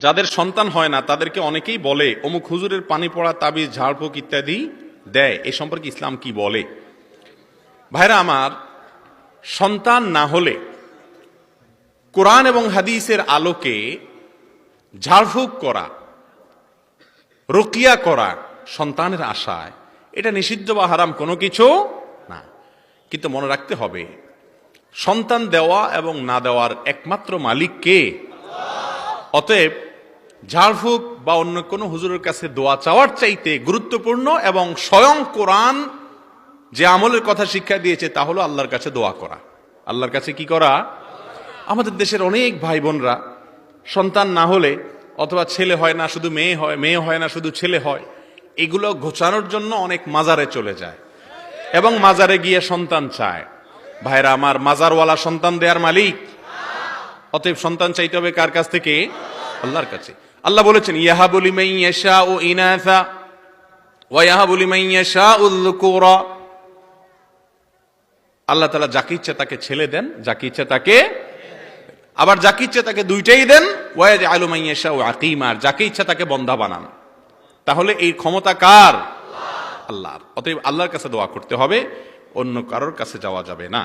যাদের সন্তান হয় না, তাদেরকে অনেকেই বলে, অমুক হুজুরের পানি পড়া, তাবিজ, ঝাড়ফুঁক ইত্যাদি দেয়। এ সম্পর্কে ইসলাম কি বলে? ভাইরা আমার, সন্তান না হলে কোরআন এবং হাদিসের আলোকে ঝাড়ফুঁক করা, রকিয়া করা সন্তানের আশায়, এটা নিষিদ্ধ বা হারাম কোনো কিছু না। কিন্তু মনে রাখতে হবে, সন্তান দেওয়া এবং না দেওয়ার একমাত্র মালিক কে? অতএব ঝাড়ফুঁক বা অন্য কোনো হুজুরের কাছে দোয়া চাওয়ার চাইতে গুরুত্বপূর্ণ এবং স্বয়ং কোরআন যে আমলের কথা শিক্ষা দিয়েছে তা হলো আল্লাহর কাছে দোয়া করা। আল্লাহর কাছে কি করা? আমাদের দেশের অনেক ভাই বোনরা সন্তান না হলে অথবা ছেলে হয় না শুধু মেয়ে হয় মেয়ে হয় না শুধু ছেলে হয়, এগুলো ঘোচানোর জন্য অনেক মাজারে চলে যায় এবং মাজারে গিয়ে সন্তান চায়। ভাইরা, আমার মাজারওয়ালা সন্তান দেয়ার মালিক। অতএব সন্তান চাইতে হবে কার কাছ থেকে? আল্লাহর কাছে। আল্লাহ বলেছেন ইহা বলি মাই ইয়াশা ও ইনাথা ওয়া ইহা বলি মাই ইয়াশা আল্লাহ তাআলা যাকে ইচ্ছা তাকে ছেলে দেন, যাকে ইচ্ছা তাকে আবার যাকে ইচ্ছা তাকে দুইটাই দেন ওয়াজ আলু মাই ইয়াশা ও আকিমার যাকে ইচ্ছা তাকে বন্ধা বানান। তাহলে এই ক্ষমতা কার? আল্লাহর। অতএব আল্লাহর কাছে দোয়া করতে হবে, অন্য কারোর কাছে যাওয়া যাবে না।